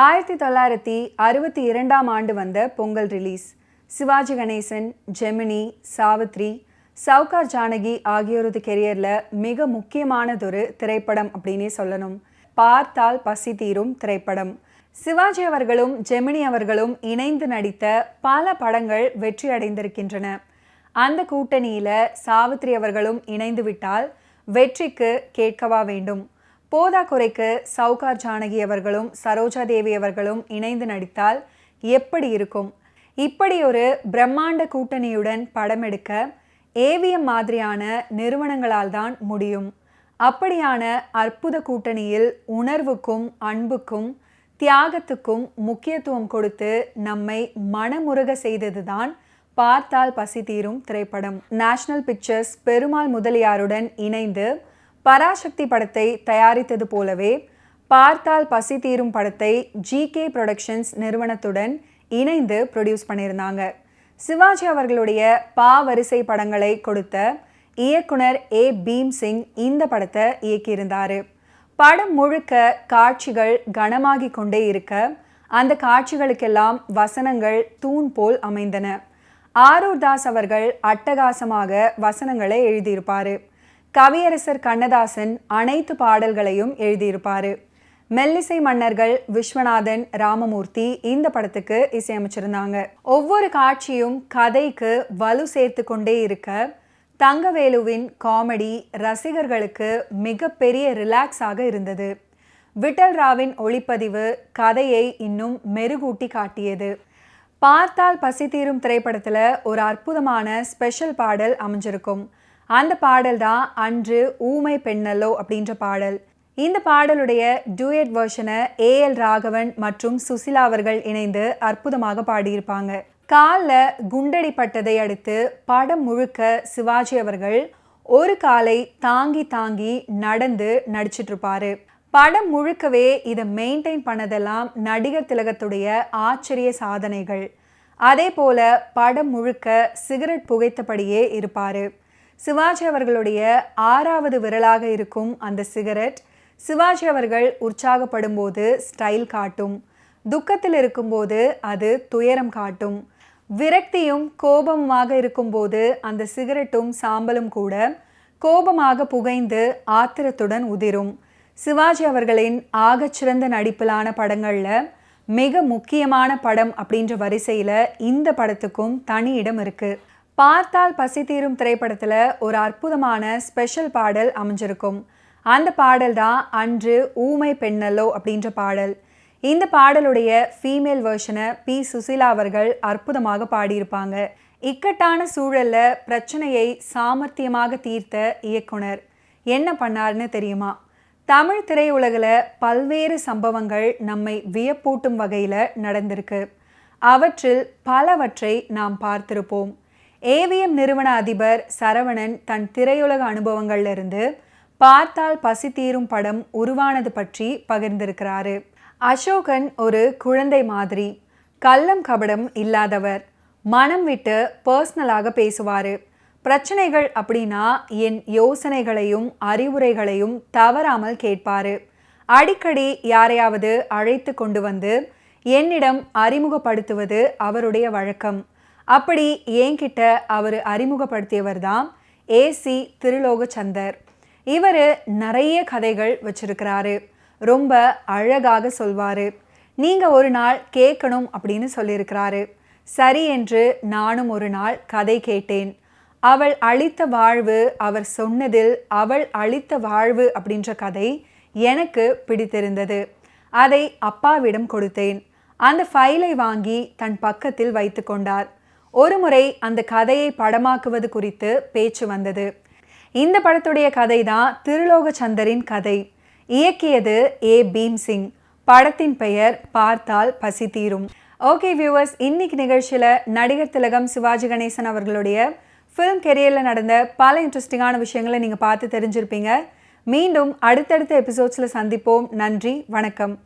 ஆயிரத்தி தொள்ளாயிரத்தி அறுபத்தி இரண்டாம் ஆண்டு வந்த பொங்கல் ரிலீஸ் சிவாஜி கணேசன் ஜெமினி சாவித்ரி சவுகார் ஜானகி ஆகியோரது கெரியரில் மிக முக்கியமானதொரு திரைப்படம் அப்படின்னே சொல்லணும். பார்த்தால் பசி தீரும் திரைப்படம். சிவாஜி அவர்களும் ஜெமினி அவர்களும் இணைந்து நடித்த பல படங்கள் வெற்றி அடைந்திருக்கின்றன. அந்த கூட்டணியில் சாவித்ரி அவர்களும் இணைந்து விட்டால் வெற்றிக்கு கேட்கவா வேண்டும். போதாக்குறைக்கு சவுகார் ஜானகி அவர்களும் சரோஜா தேவி அவர்களும் இணைந்து நடித்தால் எப்படி இருக்கும்? இப்படி ஒரு பிரம்மாண்ட கூட்டணியுடன் படம் எடுக்க ஏவிஎம் மாதிரியான நிறுவனங்களால் தான் முடியும். அப்படியான அற்புத கூட்டணியில் உணர்வுக்கும் அன்புக்கும் தியாகத்துக்கும் முக்கியத்துவம் கொடுத்து நம்மை மனமுருக செய்ததுதான் பார்த்தால் பசி தீரும் திரைப்படம். நேஷனல் பிக்சர்ஸ் பெருமாள் முதலியாருடன் இணைந்து பராசக்தி படத்தை தயாரித்தது போலவே பார்த்தால் பசி தீரும் படத்தை ஜிகே ப்ரொடக்ஷன்ஸ் நிறுவனத்துடன் இணைந்து ப்ரொடியூஸ் பண்ணியிருந்தாங்க. சிவாஜி அவர்களுடைய பா வரிசை படங்களை கொடுத்த இயக்குனர் ஏ பீம் சிங் இந்த படத்தை இயக்கியிருந்தார். படம் முழுக்க காட்சிகள் கனமாகி கொண்டே இருக்க அந்த காட்சிகளுக்கெல்லாம் வசனங்கள் தூண் போல் அமைந்தன. ஆரூர் தாஸ் அவர்கள் அட்டகாசமாக வசனங்களை எழுதியிருப்பார். கவியரசர் கண்ணதாசன் அனைத்து பாடல்களையும் எழுதியிருப்பார். மெல்லிசை மன்னர்கள் விஸ்வநாதன் ராமமூர்த்தி இந்த படத்துக்கு இசையமைச்சிருந்தாங்க. ஒவ்வொரு காட்சியும் கதைக்கு வலு சேர்த்து கொண்டே இருக்க தங்கவேலுவின் காமெடி ரசிகர்களுக்கு மிகப்பெரிய ரிலாக்ஸாக இருந்தது. விட்டல் ராவின் ஒளிப்பதிவு கதையை இன்னும் மெருகூட்டி காட்டியது. பார்த்தால் பசி தீரும் திரைப்படத்தில் ஒரு அற்புதமான ஸ்பெஷல் பாடல் அமைஞ்சிருக்கும். அந்த பாடல் தான் அன்று ஊமை பெண்ணல்லோ அப்படின்ற பாடல். இந்த பாடலுடைய டூயட் வெர்ஷனை ஏஎல் ராகவன் மற்றும் சுசிலா அவர்கள் இணைந்து அற்புதமாக பாடியிருப்பாங்க. காலில் குண்டடிப்பட்டதை அடுத்து படம் முழுக்க சிவாஜி அவர்கள் ஒரு காலை தாங்கி தாங்கி நடந்து நடிச்சிட்டு இருப்பாரு படம் முழுக்கவே இதை மெயின்டைன் பண்ணதெல்லாம் நடிகர் திலகத்துடைய ஆச்சரிய சாதனைகள். அதே போல படம் முழுக்க சிகரெட் புகைத்தபடியே இருப்பாரு. சிவாஜி அவர்களுடைய ஆறாவது விரலாக இருக்கும் அந்த சிகரெட் சிவாஜி அவர்கள் உற்சாகப்படும் போது ஸ்டைல் காட்டும். துக்கத்தில் இருக்கும்போது அது துயரம் காட்டும். விரக்தியும் கோபமுமாக இருக்கும்போது அந்த சிகரெட்டும் சாம்பலும் கூட கோபமாக புகைந்து ஆத்திரத்துடன் உதிரும். சிவாஜி அவர்களின் ஆகச்சிறந்த நடிப்பிலான படங்களில் மிக முக்கியமான படம் அப்படின்ற வரிசையில் இந்த படத்துக்கும் தனி இடம் இருக்குது பார்த்தால் பசி தீரும் திரைப்படத்தில் ஒரு அற்புதமான ஸ்பெஷல் பாடல் அமைஞ்சிருக்கும். அந்த பாடல் தான் அன்று ஊமை பெண்ணல்லோ அப்படின்ற பாடல். இந்த பாடலுடைய ஃபீமேல் வேர்ஷனை பி. சுசீலா அவர்கள் அற்புதமாக பாடியிருப்பாங்க. இக்கட்டான சூழலில் பிரச்சனையை சாமர்த்தியமாக தீர்த்த இயக்குனர். என்ன பண்ணார்னு தெரியுமா? தமிழ் திரையுலகில் பல்வேறு சம்பவங்கள் நம்மை வியப்பூட்டும் வகையில் நடந்திருக்கு. அவற்றில் பலவற்றை நாம் பார்த்திருப்போம். ஏவிஎம் நிறுவன அதிபர் சரவணன் தன் திரையுலக அனுபவங்கள்லிருந்து பார்த்தால் பசி தீரும் படம் உருவானது பற்றி பகிர்ந்திருக்கிறாரு. அசோகன் ஒரு குழந்தை மாதிரி கள்ளம் கபடம் இல்லாதவர் மனம் விட்டு பர்சனலாக பேசுவார். பிரச்சனைகள் அப்படின்னா என் யோசனைகளையும் அறிவுரைகளையும் தவறாமல் கேட்பார். அடிக்கடி யாரையாவது அழைத்து கொண்டு வந்து என்னிடம் அறிமுகப்படுத்துவது அவருடைய வழக்கம். அப்படி என்கிட்ட அவர் அறிமுகப்படுத்தியவர் தான் ஏசி திருலோகச்சந்தர். இவர் நிறைய கதைகள் வச்சிருக்கிறாரு. ரொம்ப அழகாக சொல்வார். நீங்கள் ஒரு நாள் கேட்கணும் அப்படின்னு சொல்லியிருக்கிறாரு. சரி என்று நானும் ஒரு நாள் கதை கேட்டேன். அவள் அளித்த வாழ்வு அவர் சொன்னதில் அவள் அளித்த வாழ்வு அப்படின்ற கதை எனக்கு பிடித்திருந்தது. அதை அப்பாவிடம் கொடுத்தேன். அந்த ஃபைலை வாங்கி தன் பக்கத்தில் வைத்து கொண்டார். ஒருமுறை அந்த கதையை படமாக்குவது குறித்து பேச்சு வந்தது. இந்த படத்துடைய கதை தான் திருலோக சந்தரின் கதை. இயக்கியது ஏ. பீம் சிங் படத்தின் பெயர் பார்த்தால் பசி தீரும். ஓகே வியூவர்ஸ் இன்னைக்கு நிகழ்ச்சியில் நடிகர் திலகம் சிவாஜி கணேசன் அவர்களுடைய ஃபிலிம் கெரியரில் நடந்த பல இன்ட்ரெஸ்டிங்கான விஷயங்களை நீங்கள் பார்த்து தெரிஞ்சிருப்பீங்க. மீண்டும் அடுத்தடுத்த எபிசோட்ஸில் சந்திப்போம். நன்றி வணக்கம்.